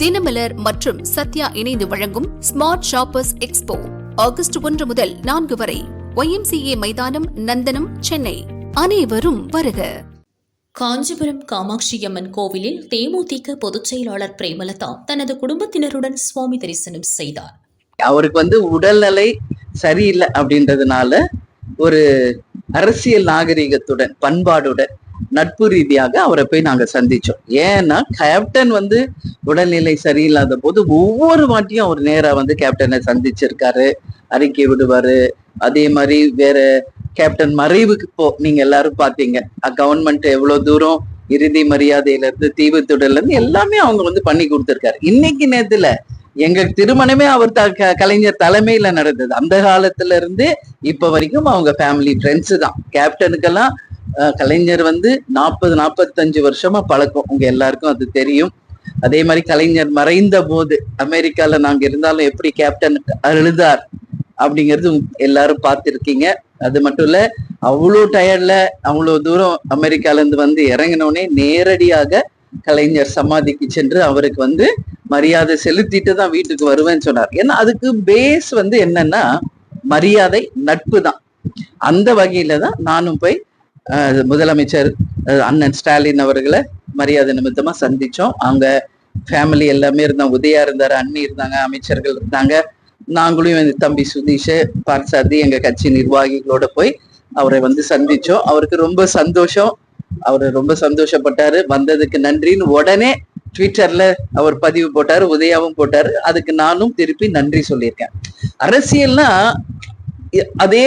தினமலர் மற்றும் சத்யா இணைந்து வழங்கும் ஸ்மார்ட் ஷாப்பர்ஸ் எக்ஸ்போ ஆகஸ்ட் ஒன்று முதல் நான்கு வரை. ஒய்எம்சிஏ மைதானம் நந்தனம் சென்னை. அனைவரும் வருக. காஞ்சிபுரம் காமாட்சியம்மன் கோவிலில் தேமுதிக பொதுச் செயலாளர் பிரேமலதா தனது குடும்பத்தினருடன் சுவாமி தரிசனம் செய்தார். அவருக்கு வந்து உடல்நிலை சரியில்லை அப்படின்றதுனால ஒரு அரசியல் நாகரிகத்துடன் பண்பாடுடன் நட்பு ரீதியாக அவரை போய் நாங்க சந்திச்சோம். ஏன்னா கேப்டன் வந்து உடல்நிலை சரியில்லாத போது ஒவ்வொரு வாட்டியும் அவர் நேரா வந்து கேப்டனை சந்திச்சிருக்காரு. அறிக்கை விடுவாரு. அதே மாதிரி வேற கேப்டன் மறைவுக்கு போ நீங்க எல்லாரும் பாத்தீங்க. கவர்மெண்ட் எவ்வளவு தூரம் இறுதி மரியாதையில இருந்து தீவுத்துடல இருந்து எல்லாமே அவங்க வந்து பண்ணி கொடுத்திருக்காரு. இன்னைக்கு நேரத்துல எங்க திருமணமே அவர் த- க- கலைஞர் தலைமையில நடந்தது. அந்த காலத்துல இருந்து இப்ப வரைக்கும் அவங்க ஃபேமிலி ஃப்ரெண்ட்ஸ் தான். கேப்டனுக்கெல்லாம் கலைஞர் வந்து நாற்பது நாற்பத்தஞ்சு வருஷமா பழக்கம். உங்க எல்லாருக்கும் அது தெரியும். அதே மாதிரி கலைஞர் மறைந்த போது அமெரிக்கால நாங்க இருந்தாலும் எப்படி கேப்டன் அழுதார் அப்படிங்கிறது எல்லாரும் பார்த்துருக்கீங்க. அது மட்டும் இல்ல அவ்வளோ டயர்ட்ல அவ்வளோ தூரம் அமெரிக்கால இருந்து வந்து இறங்கினோடனே நேரடியாக கலைஞர் சமாதிக்கு சென்று அவருக்கு வந்து மரியாதை செலுத்திட்டு தான் வீட்டுக்கு வருவேன்னு சொன்னார். ஏன்னா அதுக்கு பேஸ் வந்து என்னன்னா மரியாதை நட்பு தான். அந்த வகையில தான் நானும் போய் முதலமைச்சர் அண்ணன் ஸ்டாலின் அவர்களை மரியாதை நிமித்தமா சந்திச்சோம். அவங்க ஃபேமிலி எல்லாமே இருந்தாங்க. உதயா இருந்தாரு அண்ணி இருந்தாங்க அமைச்சர்கள் இருந்தாங்க. நாங்களும் என் தம்பி சுதீஷ் பார்சாதி எங்க கட்சி நிர்வாகிகளோட போய் அவரை வந்து சந்திச்சோம். அவருக்கு ரொம்ப சந்தோஷம். அவர் ரொம்ப சந்தோஷப்பட்டாரு. வந்ததுக்கு நன்றின்னு உடனே ட்விட்டர்ல அவர் பதிவு போட்டாரு உதயாவும் போட்டாரு. அதுக்கு நானும் திருப்பி நன்றி சொல்லியிருக்கேன். அரசியல்னா அதே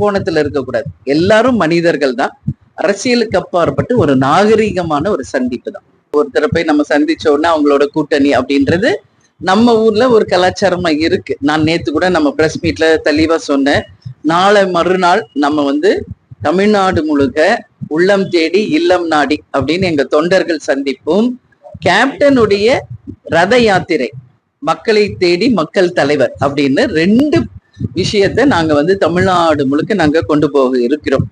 கோணத்துல இருக்கக்கூடாது. எல்லாரும் மனிதர்கள் தான். அரசியலுக்கு அப்பாற்பட்டு ஒரு நாகரிகமான ஒரு சந்திப்பு தான். ஒருத்தரை போய் நம்ம சந்திச்ச உடனே அவங்களோட கூட்டணி அப்படின்றது நம்ம ஊர்ல ஒரு கலாச்சாரமா இருக்கு. நான் நேத்து கூட நம்ம பிரஸ் மீட்ல தெளிவா சொன்னேன். நாளை மறுநாள் நம்ம வந்து தமிழ்நாடு முழுக்க உள்ளம் தேடி இல்லம் நாடி அப்படின்னு எங்க தொண்டர்கள் சந்திப்பும். கேப்டனுடைய ரத யாத்திரை மக்களை தேடி மக்கள் தலைவர் அப்படின்னு ரெண்டு விஷயத்தை நாங்க வந்து தமிழ்நாடு முழுக்க நாங்க கொண்டு போக இருக்கிறோம்.